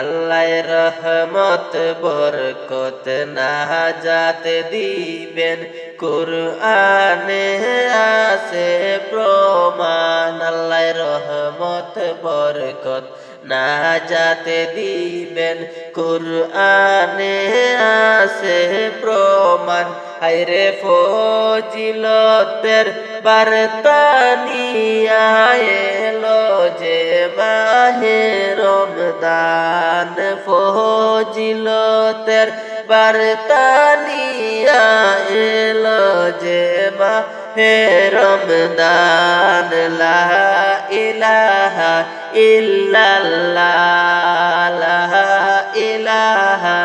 আল্লাহ রহমত বরকত নাজাত দিবেন। কুরআনে আছে প্রমাণ আল্লাহ রহমত বরকত নাজাত দিবেন। কুরআনে আছে প্রমাণ হাইরে ফজিলতের বার্তানিয়া এলো যে মাহে রমদান। ফজিলতের বার্তানিয়া এলো যে মাহে রমদান। লা ইলাহা ইল্লাল্লাহ, লা ইলাহা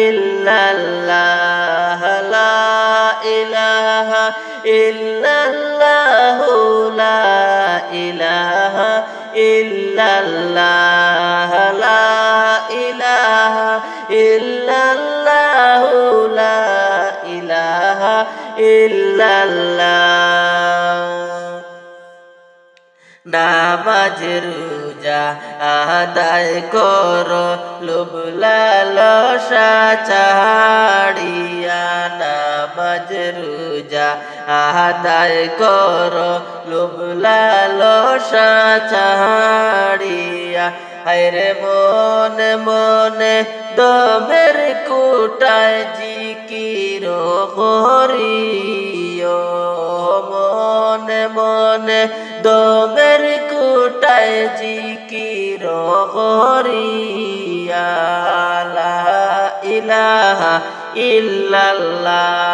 ইল্লাল্লাহ। ইল্লাল্লাহ লা ইলাহা ইল্লাল্লাহ, লা ইলাহা ইল্লাল্লাহ লা ইলাহা ইল্লাল্লাহ। নামাজ, রোজা আদায় কর লুবলালসা চাড়িয়া নামাজ, রোজা আদায় কর লুবলালসা চাড়িয়া হায়রে মনে মনে, দমের কুটায় জিকির করিও। মনে মনে, দমের কুটায় জিকির করিয়া। ইলাহা ইল্লাল্লাহ।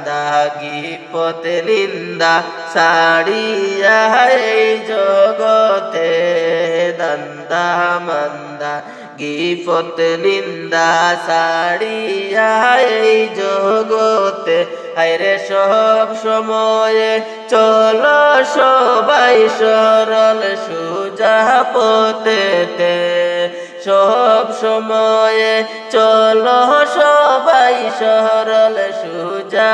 মন্দা গিপতে নিন্দা সাড়িয়া জগতে দান্দা মন্দা গিপত নিন্দা সাড়িয়া এই জগতে। হায়রে সব সময়ে চলো সবাই সরল সুজা পতেতে সব সময়ে চলো সবাই সরল সুজা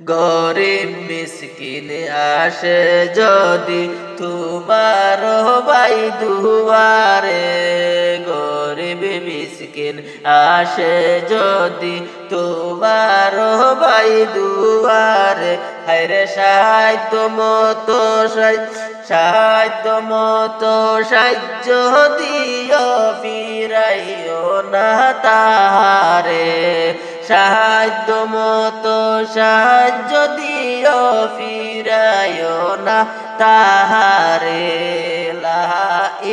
গরিব মিসকিন আসে যদি তোমার ভাই দুয়ারে। গরিব মিসকিন আসে যদি তোমার ভাই দুয়ারে। হায়রে সাহিত্য মতো সাহিত্য মতো সাহায্য দিও, ফিরাইও না তাহারে। সাহায্য মতো সাহায্য দিও ফিরায় না তাহারে।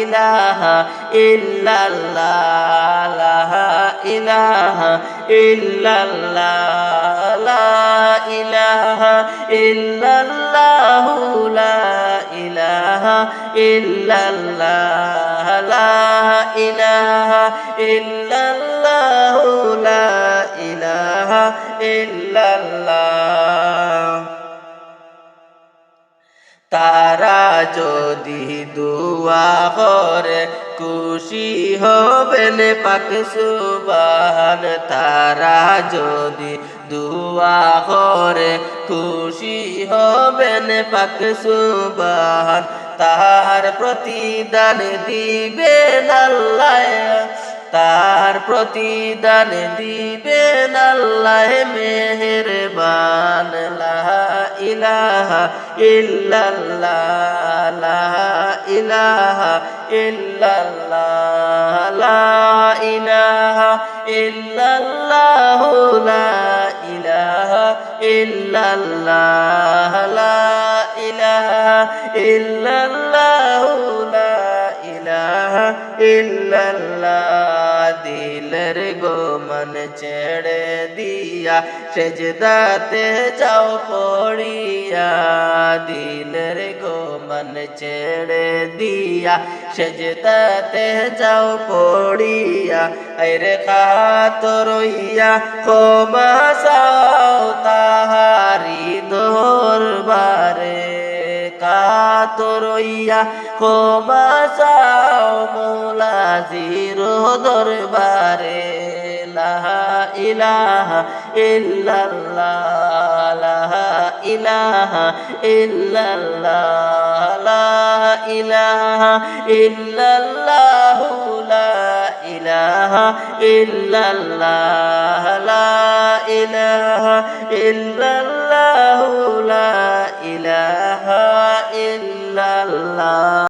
ইলাহা ইল্লাল্লাহ ইলাহা ইল্লাল্লাহ ইলাহা ইল্লাল্লাহ, লা ইলাহা ইল্লাল্লাহ ইলাহা ইল্লাল্লাহ তারা যদি দুয়া করে, খুশি হবেন পাক সুবাহান। তারা যদি দুয়া করে, খুশি হবেন পাক সুবাহান। তাহার প্রতিদান দিবেন আল্লাহ। তার প্রতিদান দিবেন আল্লাহ মেহেরবান। ইলাহা ইল্লাল্লাহ ইলাহা ইল্লাল্লাহ, লা ইলাহা ইল্লাল্লাহ, লা ইলাহা ইল্লাল্লাহ ইলাহা ইল্লাল্লাহ। দিলের গোমন ছেড়ে দিয়া সেজদাতে যাও পড়িয়া দিলের গোমন ছেড়ে দিয়া সেজদাতে যাও পড়িয়া আরে খাত রইয়া ক্ষমা সাও তাহারি দরবারে কাতরইয়া ক্ষমা চাও মৌলাজির দরবারে। লাহা ইলাহা ইল্লাল্লাহ লাহা ইলাহা ইল্লাল্লাহ ইলাহা ইল্লাল্লাহ, লা ইলাহা ইল্লাল্লাহ, লা ইলাহা ইল্লাল্লাহ, লা ইলাহা 啦